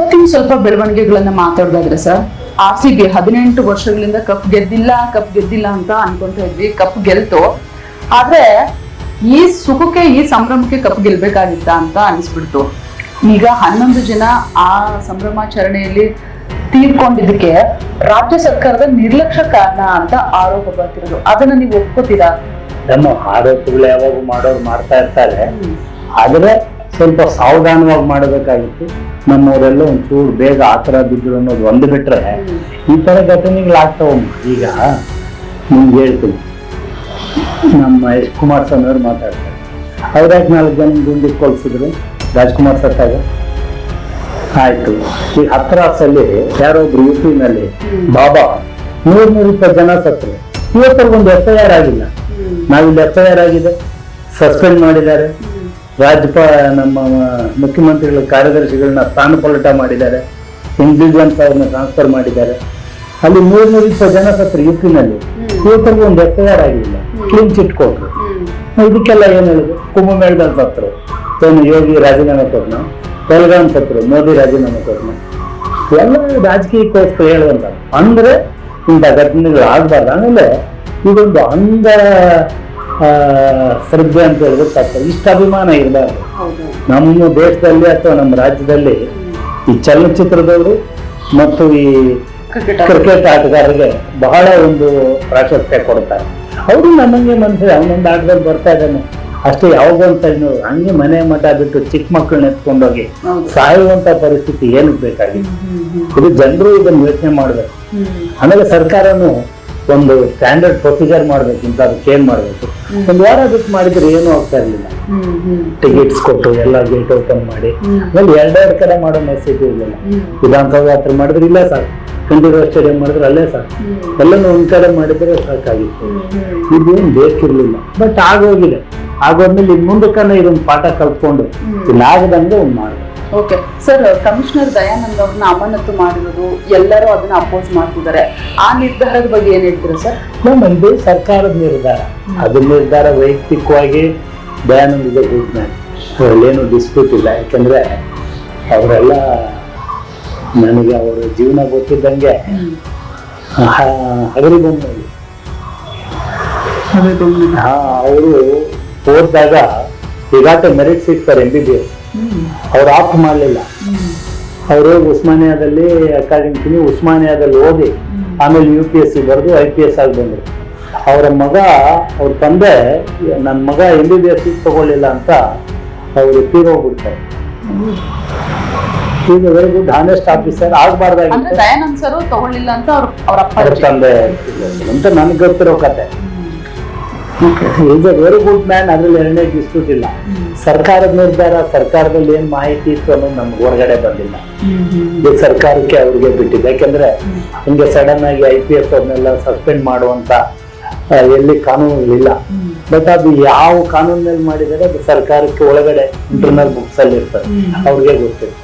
ಇವತ್ತಿನ ಸ್ವಲ್ಪ ಬೆಳವಣಿಗೆಗಳನ್ನ ಮಾತಾಡೋದಾದ್ರೆ ಸರ್ ಆರ್ ಸಿ ಬಿ ಹದಿನೆಂಟು ವರ್ಷಗಳಿಂದ ಕಪ್ ಗೆದ್ದಿಲ್ಲ ಕಪ್ ಗೆದ್ದಿಲ್ಲ ಅಂತ ಅನ್ಕೊಂತ ಇದ್ವಿ ಕಪ್ ಗೆಲ್ತು. ಆದ್ರೆ ಈ ಸುಖಕ್ಕೆ ಈ ಸಂಭ್ರಮಕ್ಕೆ ಕಪ್ ಗೆಲ್ಬೇಕಾಗಿತ್ತ ಅಂತ ಅನಿಸ್ಬಿಡ್ತು. ಈಗ ಹನ್ನೊಂದು ಜನ ಆ ಸಂಭ್ರಮಾಚರಣೆಯಲ್ಲಿ ತೀರ್ಕೊಂಡಿದ್ದಕ್ಕೆ ರಾಜ್ಯ ಸರ್ಕಾರದ ನಿರ್ಲಕ್ಷ್ಯ ಕಾರಣ ಅಂತ ಆರೋಪ ಬರ್ತಿರೋದು. ಅದನ್ನ ನೀವು ಒಪ್ಕೋತೀರಾ? ನಮ್ಮ ಆರೋಪಗಳು ಯಾವಾಗ ಮಾಡೋರು ಮಾಡ್ತಾ ಇರ್ತಾರೆ. ಆದ್ರೆ ಸ್ವಲ್ಪ ಸಾವಧಾನವಾಗಿ ಮಾಡಬೇಕಾಗಿತ್ತು. ನಮ್ಮವರೆಲ್ಲ ಒಂಚೂರು ಬೇಗ ಆ ಥರ ಬಿದ್ದರು ಅನ್ನೋದು ಒಂದು ಬಿಟ್ಟರೆ ಈ ಥರ ಘಟನೆಗಳಾಗ್ತಾವಮ್ಮ ಈಗ ನಿಮ್ಗೆ ಹೇಳ್ತೀನಿ. ನಮ್ಮ ಎಸ್ ಕುಮಾರಸ್ವಾಮಿ ಅವ್ರು ಮಾತಾಡ್ತಾರೆ. ಅವ್ರ್ಯಾಕೆ ನಾಲ್ಕು ಜನ ಗುಂಡಿ ಕೊಲ್ಸಿದ್ರು ರಾಜ್ಕುಮಾರ್ ಸತ್ತಾಗ ಆಯಿತು. ಈ ಹತ್ರಾಸಲ್ಲಿ ಯಾರೊಬ್ರು ಯು ಪಿನಲ್ಲಿ ಬಾಬಾ ಮೂರು ನೂರು ಇಪ್ಪತ್ತು ಜನ ಸತ್ತರು. ಇವತ್ತರ್ಗೊಂದು ಎಫ್ ಐ ಆರ್ ಆಗಿಲ್ಲ. ನಾವಿಲ್ಲಿ ಎಫ್ ಐ ಆರ್ ಆಗಿದೆ. ಸಸ್ಪೆಂಡ್ ಮಾಡಿದ್ದಾರೆ. ರಾಜ್ಯಪಾಲ ನಮ್ಮ ಮುಖ್ಯಮಂತ್ರಿಗಳ ಕಾರ್ಯದರ್ಶಿಗಳನ್ನ ಸ್ಥಾನಪಲ್ಲಟ ಮಾಡಿದ್ದಾರೆ. ಇಂಟೆಲಿಜೆನ್ಸ್ ಅವ್ರನ್ನ ಟ್ರಾನ್ಸ್ಫರ್ ಮಾಡಿದ್ದಾರೆ. ಅಲ್ಲಿ ನೂರ ನೂರ ಇಪ್ಪತ್ತು ಜನ ಸತ್ರ ಯು ಪಿನಲ್ಲಿ ಒಂದು ಎಫ್ ಐ ಆರ್ ಆಗಿಲ್ಲ. ಕ್ಲೀನ್ ಚಿಟ್ ಕೊಟ್ರು ಇದಕ್ಕೆಲ್ಲ ಏನು ಹೇಳುದು? ಕುಂಭಮೇಳದಲ್ಲಿ ಸತ್ರು. ಏನು ಯೋಗಿ ರಾಜೀನಾಮೆ ಕೊಟ್ನ? ಬೆಳಗಾಂ ಸತ್ರು ಮೋದಿ ರಾಜೀನಾಮೆ ಕೊಟ್ನ? ಎಲ್ಲ ರಾಜಕೀಯಕ್ಕೋಸ್ಕರ ಹೇಳುವಂತ. ಅಂದ್ರೆ ಇಂಥ ಘಟನೆಗಳು ಆಗ್ಬಾರ್ದು. ಆಮೇಲೆ ಇದೊಂದು ಅಂಧ ಶ್ರದ್ಧೆ ಅಂತ ಹೇಳಿದ್ರೆ ತಪ್ಪು ಇಷ್ಟ ಅಭಿಮಾನ ಇರಬಾರ್ದು. ನಮ್ಮ ದೇಶದಲ್ಲಿ ಅಥವಾ ನಮ್ಮ ರಾಜ್ಯದಲ್ಲಿ ಈ ಚಲನಚಿತ್ರದವರು ಮತ್ತು ಈ ಕ್ರಿಕೆಟ್ ಆಟಗಾರರಿಗೆ ಬಹಳ ಒಂದು ಪ್ರಾಶಸ್ತ್ಯ ಕೊಡ್ತಾರೆ. ಅವರು ನಮಗೆ ಮನುಷ್ಯ ಅವನೊಂದು ಆಟದಲ್ಲಿ ಬರ್ತಾ ಇದ್ದಾನೆ. ಅಷ್ಟೇ ಯಾವಾಗ ಅಂತ ಹಂಗೆ ಮನೆ ಮಠ ಬಿಟ್ಟು ಚಿಕ್ಕ ಮಕ್ಕಳನ್ನ ಎತ್ಕೊಂಡೋಗಿ ಸಾಯುವಂತ ಪರಿಸ್ಥಿತಿ ಏನಕ್ಕೆ ಬೇಕಾಗಿತ್ತು? ಇದು ಜನರು ಇದನ್ನು ಯೋಚನೆ ಮಾಡಬೇಕು. ಆಮೇಲೆ ಸರ್ಕಾರನು ಒಂದು ಸ್ಟ್ಯಾಂಡರ್ಡ್ ಪ್ರೊಸೀಜರ್ ಮಾಡ್ಬೇಕು ಅಂತ ಅದು ಚೇಂಜ್ ಮಾಡ್ಬೇಕು ಒಂದು ವಾರ ಬಿಟ್ಟು ಮಾಡಿದ್ರೆ ಏನೂ ಆಗ್ತಾ ಇರ್ಲಿಲ್ಲ. ಟಿಕೆಟ್ಸ್ ಕೊಟ್ಟು ಎಲ್ಲ ಗೇಟ್ ಓಪನ್ ಮಾಡಿ. ಆಮೇಲೆ ಎರಡೆರಡು ಕಡೆ ಮಾಡೋ ಮೆಸೇಜ್ ಇರಲಿಲ್ಲ. ವಿಧಾನಸೌಧ ಹತ್ರ ಮಾಡಿದ್ರೆ ಇಲ್ಲ ಸರ್ ಕಂಠೀರವ ಸ್ಟೇಡಿಯಂ ಮಾಡಿದ್ರೆ ಅಲ್ಲೇ ಸರ್ ಹ್ಮ್, ಎಲ್ಲನೂ ಒಂದ್ ಕಡೆ ಮಾಡಿದ್ರೆ ಸಾಕಾಗಿತ್ತು. ಇದೇನು ಬೇಕಿರ್ಲಿಲ್ಲ. ಬಟ್ ಆಗೋಗಿದೆ. ಆಗೋದ್ಮೇಲೆ ಇನ್ ಮುಂದಕ್ಕನ ಇದೊಂದು ಪಾಠ ಕಲ್ತ್ಕೊಂಡು ಇಲ್ಲಾಗದಂಗೆ ಒಂದು ಮಾಡ್ಬೇಕು. ಓಕೆ ಸರ್ ಕಮಿಷನರ್ ದಯಾನಂದ್ ಅವ್ರನ್ನ ಅಮಾನತು ಮಾಡಿರೋದು ಎಲ್ಲರೂ ಅದನ್ನ ಅಪೋಸ್ ಮಾಡ್ತಿದ್ದಾರೆ. ಆ ನಿರ್ಧಾರದ ಬಗ್ಗೆ ಏನ್ ಹೇಳ್ತೀರಾ ಸರ್ ನಮ್ಮ ಇದು ಸರ್ಕಾರದ ನಿರ್ಧಾರ. ಅದು ನಿರ್ಧಾರ ವೈಯಕ್ತಿಕವಾಗಿ ದಯಾನಂದ ಇದೆ ಗುಡ್ ಮ್ಯಾನ್ ಅದ್ರಲ್ಲೇನು ಡಿಸ್ಪ್ಯೂಟ್ ಇಲ್ಲ. ಯಾಕಂದ್ರೆ ಅವರೆಲ್ಲ ನನಗೆ ಅವರ ಜೀವನ ಗೊತ್ತಿದ್ದಂಗೆ ಹಗರಿಬೊಮ್ಮಲ್ಲಿ ಹಾ ಅವರು ಓದಿದಾಗ ಈಗಾಟ ಮೆರಿಟ್ ಸಿಗ್ತಾರೆ ಎಂ ಬಿ ಬಿ ಎಸ್ ಅವ್ರು ಆಫ್ ಮಾಡಲಿಲ್ಲ. ಅವರು ಉಸ್ಮಾನಿಯಾದಲ್ಲಿ ಅಕಾಡೆಮಿ ಉಸ್ಮಾನಿಯಾದಲ್ಲಿ ಓದಿ ಆಮೇಲೆ ಯು ಪಿ ಎಸ್ ಸಿ ಬರೆದು ಐ ಪಿ ಎಸ್ ಆಗಿ ಬಂದರು. ಅವರ ಮಗ ಅವ್ರ ತಂದೆ ನನ್ನ ಮಗ ಎಂ ಬಿ ಬಿ ಎಸ್ ತಗೊಳ್ಳಿಲ್ಲ ಅಂತ ಅವರು ತೀರೋಗ್ಬಿಡ್ತಾರೆ is very good honest officer ಅಂದ್ರೆ ಆಗ್ಬಾರ್ದಾಗಿತ್ತು. ದಯಾನಂದ್ ಸರ್ ತಗೊಳ್ಳಿಲ್ಲ ಅಂತ ಅವ್ರ ಅವ್ರ ಅಪ್ಪ ಅವ್ರ ತಂದೆ ಅಂತ ನನಗೆ ಗೊತ್ತಿರೋ ಕತೆ. ಈಸ್ ವೆರಿ ಗುಡ್ ಮ್ಯಾನ್ ಅದ್ರಲ್ಲಿ ಎರಡನೇ ಡಿಸ್ಪ್ಯೂಟ್ ಇಲ್ಲ. ಸರ್ಕಾರದ ನಿರ್ಧಾರ ಸರ್ಕಾರದಲ್ಲಿ ಏನ್ ಮಾಹಿತಿ ಇತ್ತು ಅನ್ನೋದು ನಮ್ಗೆ ಹೊರಗಡೆ ಬಂದಿಲ್ಲ. ಇದು ಸರ್ಕಾರಕ್ಕೆ ಅವ್ರಿಗೆ ಬಿಟ್ಟಿದೆ. ಯಾಕಂದ್ರೆ ಹಿಂಗೆ ಸಡನ್ ಆಗಿ ಐ ಪಿ ಎಸ್ ಅವ್ರನ್ನೆಲ್ಲ ಸಸ್ಪೆಂಡ್ ಮಾಡುವಂತ ಎಲ್ಲಿ ಎಲ್ಲಿ ಇಲ್ಲ. ಬಟ್ ಅದು ಯಾವ ಕಾನೂನಲ್ಲಿ ಮಾಡಿದರೆ ಅದು ಸರ್ಕಾರಕ್ಕೆ ಒಳಗಡೆ ಇಂಟರ್ನಲ್ ಬುಕ್ಸ್ ಅಲ್ಲಿ ಇರ್ತದೆ. ಅವ್ರಿಗೆ ಗೊತ್ತಿತ್ತು